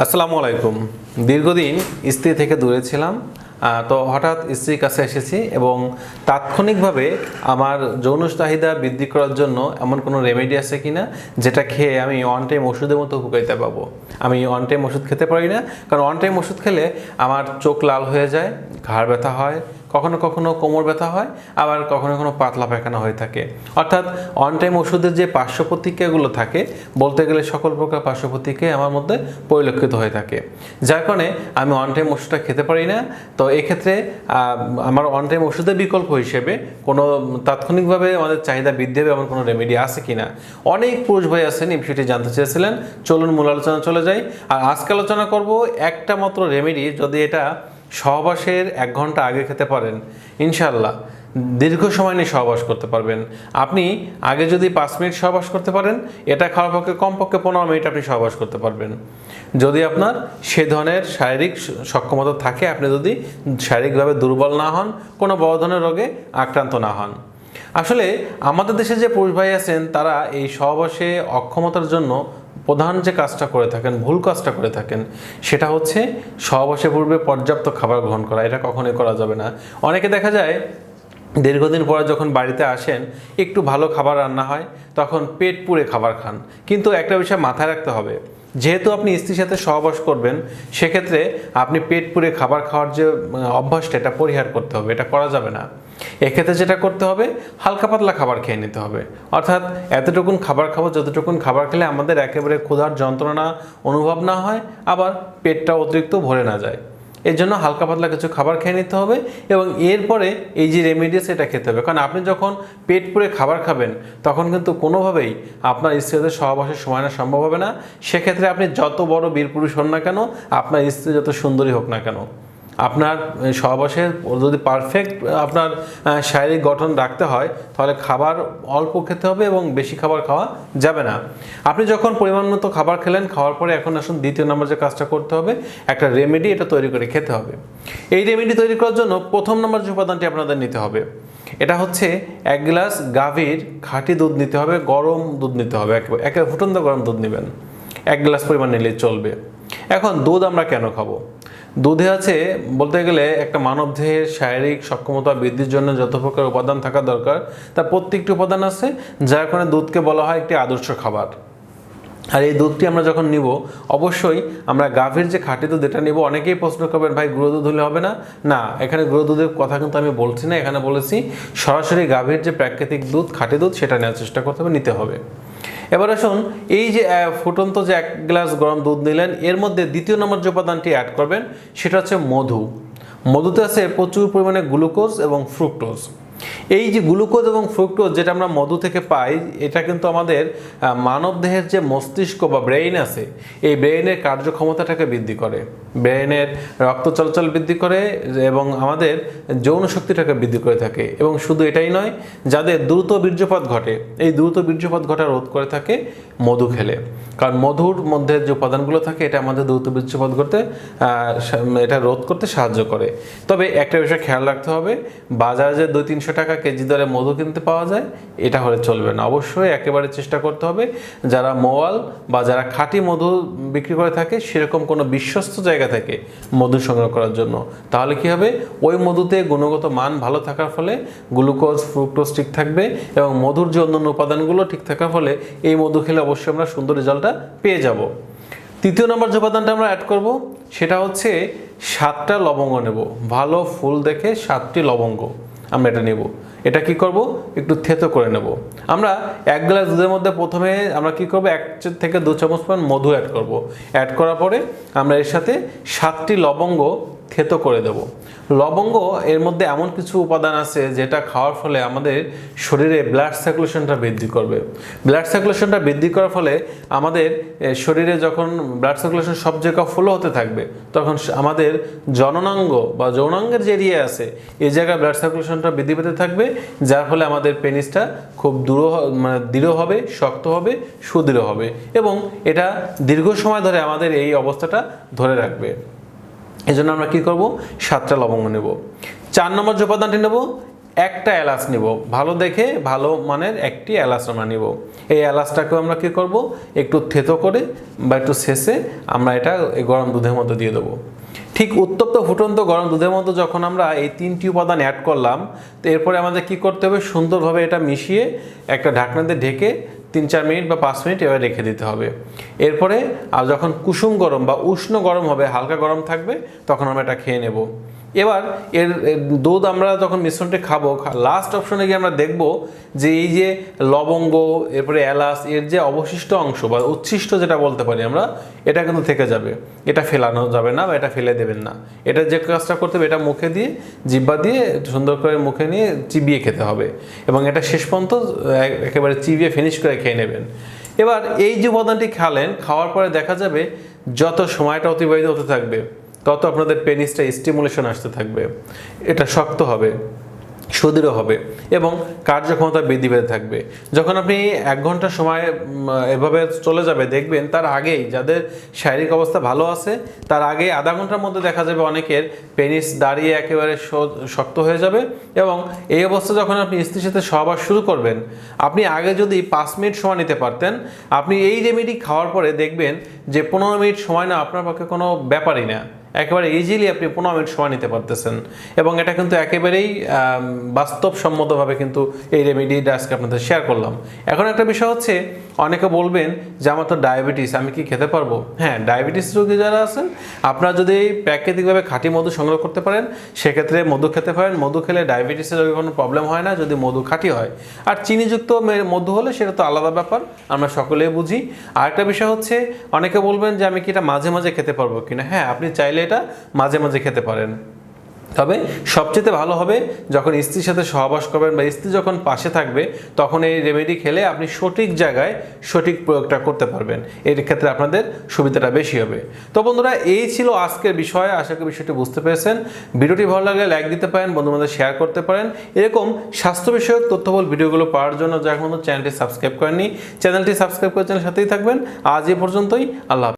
আসসালামু আলাইকুম। দীর্ঘদিন স্ত্রী থেকে দূরে ছিলাম তো হঠাৎ স্ত্রীর কাছে এসেছি এবং তাৎক্ষণিকভাবে আমার যৌন চাহিদা বৃদ্ধি করার জন্য এমন কোনো রেমেডি আছে কি না যেটা খেয়ে আমি ওয়ান টাইম ওষুধের মতো উপকারিতা পাবো। আমি ওয়ান টাইম ওষুধ খেতে পারি না, কারণ ওয়ান টাইম ওষুধ খেলে আমার চোখ লাল হয়ে যায়, ঘাড় ব্যথা হয় কখনো কখনো কোমর ব্যথা হয়, আবার কখনো কখনো পাতলা পায়খানা হয়ে থাকে। অর্থাৎ অন টাইম ওষুধের যে পার্শ্ব প্রতিক্রিয়াগুলো থাকে, বলতে গেলে সকল প্রকার পার্শ্ব প্রতিক্রিয়া আমার মধ্যে পরিলক্ষিত হয়ে থাকে। যার কারণে আমি অন টাইম ওষুধটা খেতে পারি না। তো এক্ষেত্রে আমার অন টাইম ওষুধের বিকল্প হিসেবে কোনো তাৎক্ষণিকভাবে আমাদের চাহিদা বৃদ্ধি হবে এমন কোনো রেমেডি আছে কি না অনেক পুরুষ ভাই আছেন, এই বিষয়টি জানতে চেয়েছিলেন। চলুন মূল আলোচনা চলে যাই। আর আজকে আলোচনা করব একটা মাত্র রেমেডি যদি এটা সহবাসের এক ঘণ্টা আগে খেতে পারেন। ইনশাল্লাহ দীর্ঘ সময় নিয়ে সহবাস করতে পারবেন। আপনি আগে যদি পাঁচ মিনিট সহবাস করতে পারেন, এটা খাওয়ার পক্ষে কমপক্ষে পনেরো মিনিট আপনি সহবাস করতে পারবেন। যদি আপনার সে ধরনের শারীরিক সক্ষমতা থাকে, আপনি যদি শারীরিকভাবে দুর্বল না হন, কোনো বড় ধরনের রোগে আক্রান্ত না হন। আসলে আমাদের দেশে যে পুরুষ ভাই আছেন, তারা এই সহবাসে অক্ষমতার জন্য প্রধান যে কাজটা করে থাকেন, ভুল কাজটা করে থাকেন, সেটা হচ্ছে সহবাসে পূর্বে পর্যাপ্ত খাবার গ্রহণ করা। এটা কখনোই করা যাবে না। অনেকে দেখা যায়, দীর্ঘদিন পরে যখন বাড়িতে আসেন, একটু ভালো খাবার রান্না হয়, তখন পেট পুড়ে খাবার খান। কিন্তু একটা বিষয় মাথায় রাখতে হবে, যেহেতু আপনি স্ত্রীর সাথে সহবাস করবেন, সেক্ষেত্রে আপনি পেট পুড়ে খাবার খাওয়ার যে অভ্যাসটা, এটা পরিহার করতে হবে। এটা করা যাবে না। এক্ষেত্রে যেটা করতে হবে, হালকা পাতলা খাবার খেয়ে নিতে হবে। অর্থাৎ এতটুকুন খাবার খাব, যতটুকুন খাবার খেলে আমাদের একেবারে ক্ষুধার যন্ত্রণা অনুভব না হয়, আবার পেটটা অতিরিক্ত ভরে না যায়। এর জন্য হালকা পাতলা কিছু খাবার খেয়ে নিতে হবে এবং এরপরে এই যে রেমিডিয়াস এটা খেতে হবে। কারণ আপনি যখন পেট পুড়ে খাবার খাবেন, তখন কিন্তু কোনোভাবেই আপনার স্ত্রীদের সহবাসের সময় না সম্ভব হবে না। সেক্ষেত্রে আপনি যত বড় বীর পুরুষ হন না কেন, আপনার স্ত্রী যত সুন্দরী হোক না কেন। আপনার সহবাসের যদি পারফেক্ট আপনার শারীরিক গঠন রাখতে হয়, তাহলে খাবার অল্প খেতে হবে এবং বেশি খাবার খাওয়া যাবে না। আপনি যখন পরিমাণ মতো খাবার খেলেন, খাওয়ার পরে এখন আসুন দ্বিতীয় নম্বর যে কাজটা করতে হবে, একটা রেমেডি এটা তৈরি করে খেতে হবে। এই রেমেডি তৈরি করার জন্য প্রথম নম্বর যে উপাদানটি আপনাদের নিতে হবে, এটা হচ্ছে এক গ্লাস গাভীর খাঁটি দুধ নিতে হবে, গরম দুধ নিতে হবে একেবারে একে ফুটন্ত গরম দুধ নেবেন। এক গ্লাস পরিমাণ নিলে চলবে। এখন দুধ আমরা কেন খাব? দুধে আছে, বলতে গেলে একটা মানব দেহের শারীরিক সক্ষমতা বৃদ্ধির জন্য যত প্রকার উপাদান থাকা দরকার, তার প্রত্যেকটি উপাদান আছে, যার কারণে দুধকে বলা হয় একটি আদর্শ খাবার। আর এই দুধটি আমরা যখন নিব, অবশ্যই আমরা গাভীর যে খাঁটি দুধ এটা নিব, অনেকেই প্রশ্ন করবেন, ভাই, গুঁড়ো দুধ হলে হবে না? না, এখানে গুঁড়ো দুধের কথা কিন্তু আমি বলছি না, এখানে বলেছি সরাসরি গাভীর যে প্রাকৃতিক দুধ, খাঁটি দুধ, সেটা নেওয়ার চেষ্টা করতে হবে, নিতে হবে। এবার আসুন, এই যে ফুটন্ত যে এক গ্লাস গরম দুধ নিলেন, এর মধ্যে দ্বিতীয় নম্বর যে উপাদানটি অ্যাড করবেন, সেটা হচ্ছে মধু। মধুতে আছে প্রচুর পরিমাণে গ্লুকোজ এবং ফ্রুক্টোজ এই যে গ্লুকোজ এবং ফ্রুক্টোজ যেটা আমরা মধু থেকে পাই এটা কিন্তু আমাদের আহ, মানব দেহের যে মস্তিষ্ক বা ব্রেইন আছে এই ব্রেইনের কার্যক্ষমতাটাকে বৃদ্ধি করে। ব্রেইনের রক্ত চলাচল বৃদ্ধি করে এবং আমাদের যৌন শক্তিটাকে বৃদ্ধি করে থাকে। এবং শুধু এটাই নয় যাদের দ্রুত বীর্যপাত ঘটে এই দ্রুত বীর্যপাত ঘটা রোধ করে থাকে মধু খেলে। কারণ মধুর মধ্যে যে উপাদানগুলো থাকে এটা আমাদের দ্রুত বীর্যপাত করতে এটা রোধ করতে সাহায্য করে। তবে একটা বিষয় খেয়াল রাখতে হবে বাজারে যে দুই তিনশো টাকা কেজি দরে মধু কিনতে পাওয়া যায়, এটা হলে চলবে না। অবশ্যই একেবারে চেষ্টা করতে হবে, যারা মোয়াল বা যারা খাঁটি মধু বিক্রি করে থাকে, সেরকম কোনো বিশ্বস্ত জায়গা থেকে মধু সংগ্রহ করার জন্য। তাহলে কি হবে? ওই মধুতে গুণগত মান ভালো থাকার ফলে গ্লুকোজ, ফ্রুক্টোজ ঠিক থাকবে এবং মধুর যে অন্যান্য উপাদানগুলো ঠিক থাকার ফলে এই মধু খেলে অবশ্যই আমরা সুন্দর রেজাল্টটা পেয়ে যাব। তৃতীয় নম্বর যে উপাদানটা আমরা অ্যাড করব, সেটা হচ্ছে সাতটা লবঙ্গ নেব। ভালো ফুল দেখে সাতটি লবঙ্গ। আমরা এটা নেব। এটা কি করব? একটু থেতো করে নেব। আমরা এক গ্লাস দুধের মধ্যে প্রথমে আমরা কি করব? এক থেকে দু চামচ পরিমাণ মধু অ্যাড করব। অ্যাড করার পরে আমরা এর সাথে সাতটি লবঙ্গ থেতো করে দেব। লবঙ্গ এর মধ্যে এমন কিছু উপাদান আছে যেটা খাওয়ার ফলে আমাদের শরীরে ব্লাড সার্কুলেশনটা বৃদ্ধি করবে। ব্লাড সার্কুলেশনটা বৃদ্ধি করার ফলে আমাদের শরীরে যখন ব্লাড সার্কুলেশন সব জায়গা ফলো হতে থাকবে, তখন আমাদের জননাঙ্গ বা যৌনাঙ্গের যে এরিয়া আছে এই জায়গায় ব্লাড সার্কুলেশনটা বৃদ্ধি পেতে থাকবে, যার ফলে আমাদের পেনিসটা খুব দৃঢ় মানে দৃঢ় হবে, শক্ত হবে, সুদৃঢ় হবে এবং এটা দীর্ঘ সময় ধরে আমাদের এই অবস্থাটা ধরে রাখবে। এই জন্য আমরা কি করব? সাতটা লবঙ্গ নেব। চার নম্বর যে উপাদানটি নেব, একটা এলাচ নিব। ভালো দেখে ভালো মানের একটি এলাচ আমরা নিব। এই এলাচটাকেও আমরা কি করব? একটু থেতো করে বা একটু শেষে আমরা এটা গরম দুধের মধ্যে দিয়ে দেবো। ঠিক উত্তপ্ত ফুটন্ত গরম দুধের মধ্যে যখন আমরা এই তিনটি উপাদান অ্যাড করলাম, তো এরপরে আমাদের কি করতে হবে? সুন্দরভাবে এটা মিশিয়ে একটা ঢাকনা দিয়ে ঢেকে তিন চার মিনিট বা পাঁচ মিনিট এবার রেখে দিতে হবে। এরপরে আর যখন কুসুম গরম বা উষ্ণ গরম হবে, হালকা গরম থাকবে, তখন আমরা এটা খেয়ে নেব। এবার এর দুধ আমরা যখন মিশ্রণটি খাব লাস্ট অপশনে গিয়ে আমরা দেখব যে এই যে লবঙ্গ, এরপরে এলাচ, এর যে অবশিষ্ট অংশ বা উচ্ছিষ্ট যেটা বলতে পারি আমরা, এটা কিন্তু থেকে যাবে। এটা ফেলানো যাবে না বা এটা ফেলে দেবেন না। এটা যে কাজটা করতে হবে, এটা মুখে দিয়ে, জিব্বা দিয়ে সুন্দর করে মুখে নিয়ে চিবিয়ে খেতে হবে এবং এটা শেষ পর্যন্ত একেবারে চিবিয়ে ফিনিশ করে খেয়ে নেবেন। এবার এই যে উপাদানটি খালেন, খাওয়ার পরে দেখা যাবে যত সময়টা অতিবাহিত হতে থাকবে তত আপনাদের পেনিসটা স্টিমুলেশন আসতে থাকবে। এটা শক্ত হবে, সুদৃঢ় হবে এবং কার্যক্ষমতা বৃদ্ধি পেতে থাকবে। যখন আপনি এক ঘণ্টা সময় এভাবে চলে যাবে, দেখবেন তার আগেই যাদের শারীরিক অবস্থা ভালো আছে, তার আগে আধা ঘণ্টার মধ্যে দেখা যাবে অনেকের পেনিস দাঁড়িয়ে একেবারে শক্ত হয়ে যাবে এবং এই অবস্থা যখন আপনি স্ত্রীর সাথে সহবাস শুরু করবেন, আপনি আগে যদি পাঁচ মিনিট সময় নিতে পারতেন, আপনি এই রেমেডি খাওয়ার পরে দেখবেন যে পনেরো মিনিট সময় না আপনার পক্ষে কোনো ব্যাপারই না। একেবারে ইজিলি আপনি পনেরো মিনিট সময় নিতে পারতেছেন। এবং এটা কিন্তু একেবারেই বাস্তবসম্মতভাবে কিন্তু এই রেমেডিটা আজকে আপনাদের শেয়ার করলাম। এখন একটা বিষয় হচ্ছে অনেকে বলবেন যে আমার তো ডায়াবেটিস, আমি কি খেতে পারব? হ্যাঁ ডায়াবেটিস রোগী যারা আছেন, আপনারা যদি প্রাকৃতিকভাবে খাঁটি মধু সংগ্রহ করতে পারেন, সেক্ষেত্রে মধু খেতে পারেন। মধু খেলে ডায়াবেটিসের রোগী কোনো প্রবলেম হয় না যদি মধু খাঁটি হয়। আর চিনিযুক্ত মধু হলে সেটা তো আলাদা ব্যাপার, আমরা সকলেই বুঝি। আরেকটা বিষয় হচ্ছে, অনেকে বলবেন যে আমি কি এটা মাঝে মাঝে খেতে পারব কিনা? হ্যাঁ আপনি চাইলে এটা মাঝে মাঝে খেতে পারেন। তবে সবচেয়ে ভালো হবে যখন স্ত্রীর সাথে সহবাস করবেন বা স্ত্রী যখন পাশে থাকবে, তখন এই রেমেডি খেলে আপনি সঠিক জায়গায় সঠিক প্রয়োগটা করতে পারবেন। এর ক্ষেত্রে আপনাদের সুবিধাটা বেশি হবে। তো বন্ধুরা, এই ছিল আজকের বিষয়। আশা করি বিষয়টি বুঝতে পেরেছেন। ভিডিওটি ভালো লাগলে লাইক দিতে পারেন, বন্ধুদের শেয়ার করতে পারেন। এরকম স্বাস্থ্য বিষয়ক তথ্যবল ভিডিওগুলো পাওয়ার জন্য যারা কোনো চ্যানেলটি সাবস্ক্রাইব করেননি, চ্যানেলটি সাবস্ক্রাইব করে চ্যানেলের সাথেই থাকবেন। আজ এ পর্যন্তই। আল্লাহ।